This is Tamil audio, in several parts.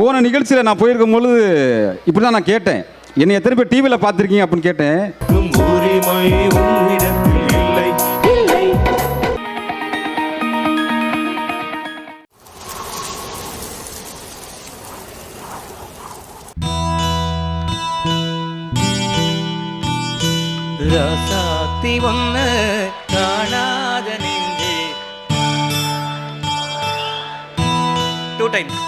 போன நிகழ்ச்சியில் நான் போயிருக்கும் பொழுது இப்படி தான் நான் கேட்டேன். என்னை எத்தனை பேர் டிவியில் பார்த்துருக்கீங்க அப்படின்னு கேட்டேன். ராசாத்தி ஒன்று காணாத நெஞ்சு. Two times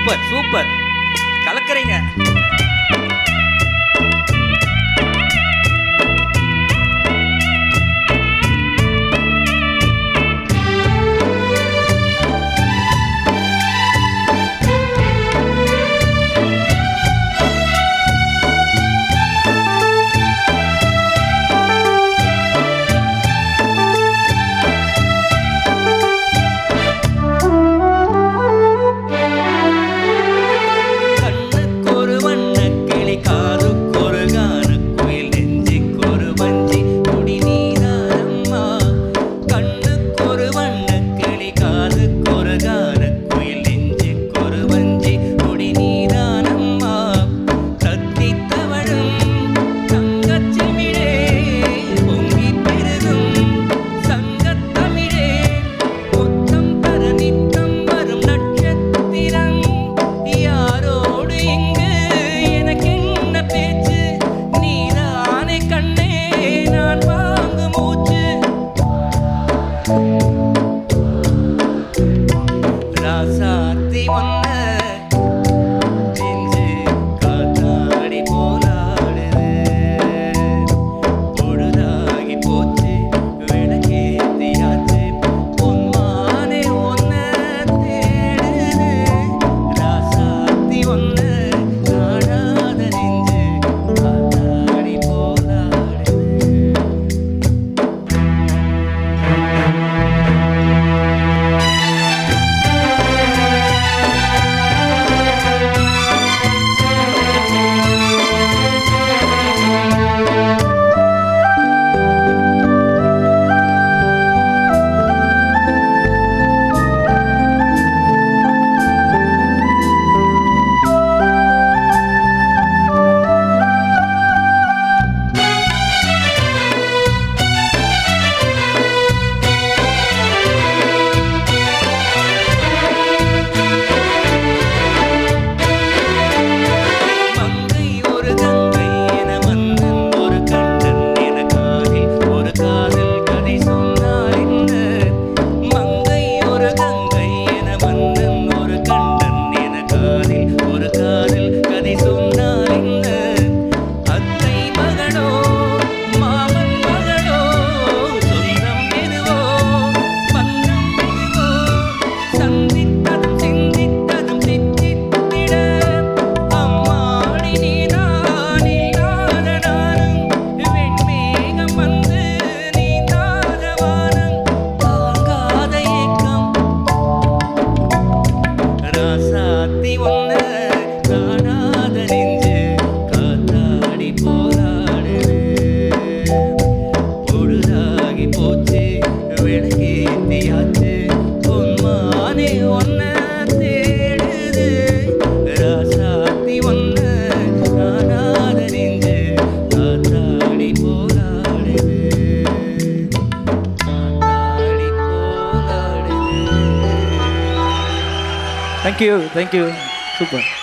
super super. கலக்கிறீங்க. ஒரு காதல் thank you. Thank you.